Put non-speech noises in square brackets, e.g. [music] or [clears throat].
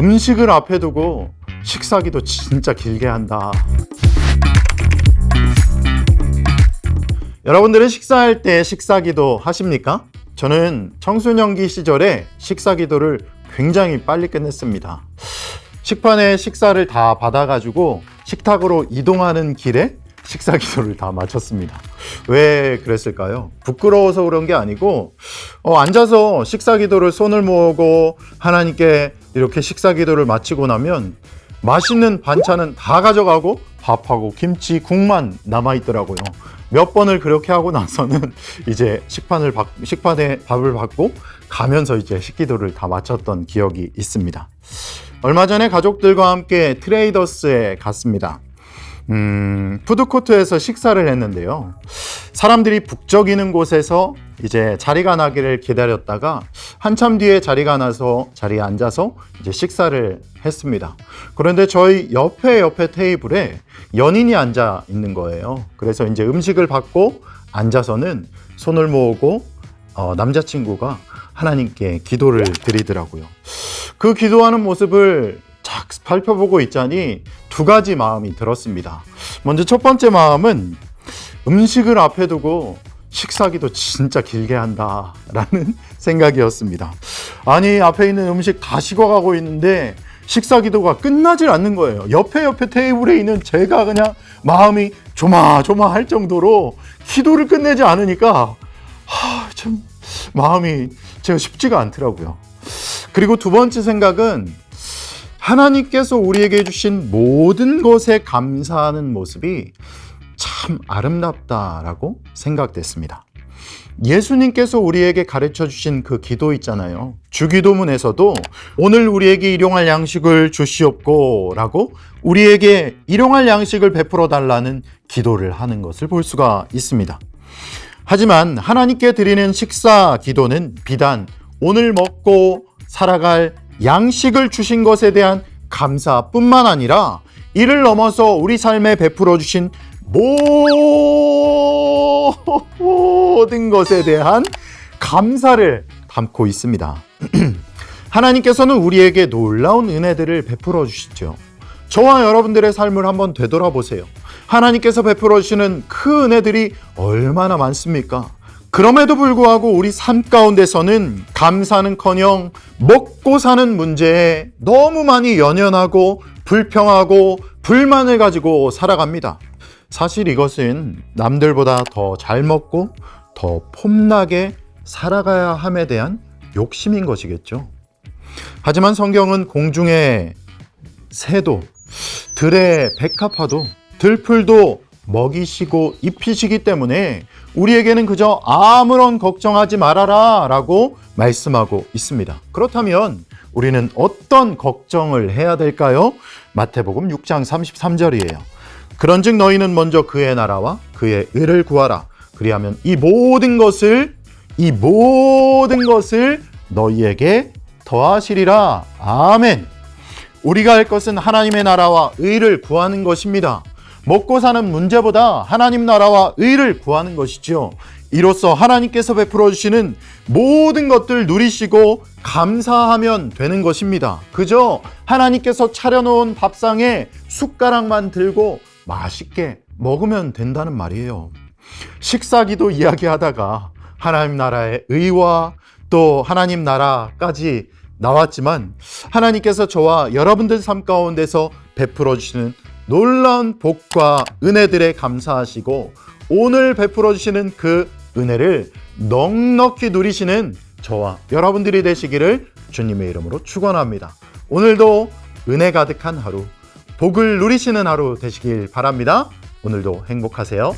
음식을 앞에 두고 식사기도 진짜 길게 한다. 여러분들은 식사할 때 식사기도 하십니까? 저는 청소년기 시절에 식사기도를 굉장히 빨리 끝냈습니다. 식판에 식사를 다 받아가지고 식탁으로 이동하는 길에 식사 기도를 다 마쳤습니다. 왜 그랬을까요? 부끄러워서 그런 게 아니고 어, 앉아서 식사 기도를 손을 모으고 하나님께 이렇게 식사 기도를 마치고 나면 맛있는 반찬은 다 가져가고 밥하고 김치, 국만 남아 있더라고요. 몇 번을 그렇게 하고 나서는 [laughs] 이제 식판을 받, 식판에 밥을 받고 가면서 이제 식기도를 다 마쳤던 기억이 있습니다. 얼마 전에 가족들과 함께 트레이더스에 갔습니다. 음, 푸드코트에서 식사를 했는데요. 사람들이 북적이는 곳에서 이제 자리가 나기를 기다렸다가 한참 뒤에 자리가 나서 자리에 앉아서 이제 식사를 했습니다. 그런데 저희 옆에 옆에 테이블에 연인이 앉아 있는 거예요. 그래서 이제 음식을 받고 앉아서는 손을 모으고 어, 남자친구가 하나님께 기도를 드리더라고요. 그 기도하는 모습을 쫙 살펴보고 있자니 두 가지 마음이 들었습니다. 먼저 첫 번째 마음은 음식을 앞에 두고 식사기도 진짜 길게 한다라는 [laughs] 생각이었습니다. 아니 앞에 있는 음식 다 식어가고 있는데 식사 기도가 끝나질 않는 거예요. 옆에 옆에 테이블에 있는 제가 그냥 마음이 조마조마할 정도로 기도를 끝내지 않으니까 하, 참 마음이 제가 쉽지가 않더라고요. 그리고 두 번째 생각은 하나님께서 우리에게 주신 모든 것에 감사하는 모습이 참 아름답다라고 생각됐습니다. 예수님께서 우리에게 가르쳐 주신 그 기도 있잖아요. 주기도문에서도 오늘 우리에게 일용할 양식을 주시옵고 라고 우리에게 일용할 양식을 베풀어 달라는 기도를 하는 것을 볼 수가 있습니다. 하지만 하나님께 드리는 식사 기도는 비단 오늘 먹고 살아갈 양식을 주신 것에 대한 감사뿐만 아니라 이를 넘어서 우리 삶에 베풀어 주신 모든 것에 대한 감사를 담고 있습니다. [clears throat] 하나님께서는 우리에게 놀라운 은혜들을 베풀어 주시죠. 저와 여러분들의 삶을 한번 되돌아보세요. 하나님께서 베풀어 주시는 그 은혜들이 얼마나 많습니까? 그럼에도 불구하고 우리 삶 가운데서는 감사는커녕 먹고 사는 문제에 너무 많이 연연하고 불평하고 불만을 가지고 살아갑니다. 사실 이것은 남들보다 더 잘 먹고 더 폼나게 살아가야 함에 대한 욕심인 것이겠죠. 하지만 성경은 공중의 새도 들의 백합화도 들풀도 먹이시고 입히시기 때문에 우리에게는 그저 아무런 걱정하지 말아라 라고 말씀하고 있습니다. 그렇다면 우리는 어떤 걱정을 해야 될까요? 마태복음 6장 33절이에요. 그런즉 너희는 먼저 그의 나라와 그의 의를 구하라. 그리하면 이 모든 것을 이 모든 것을 너희에게 더하시리라. 아멘. 우리가 할 것은 하나님의 나라와 의를 구하는 것입니다. 먹고 사는 문제보다 하나님 나라와 의를 구하는 것이지요. 이로써 하나님께서 베풀어 주시는 모든 것들 누리시고 감사하면 되는 것입니다. 그저 하나님께서 차려놓은 밥상에 숟가락만 들고 맛있게 먹으면 된다는 말이에요. 식사기도 이야기하다가 하나님 나라의 의와 또 하나님 나라까지 나왔지만 하나님께서 저와 여러분들 삶 가운데서 베풀어 주시는 놀라운 복과 은혜들에 감사하시고 오늘 베풀어 주시는 그 은혜를 넉넉히 누리시는 저와 여러분들이 되시기를 주님의 이름으로 축원합니다. 오늘도 은혜 가득한 하루, 복을 누리시는 하루 되시길 바랍니다. 오늘도 행복하세요.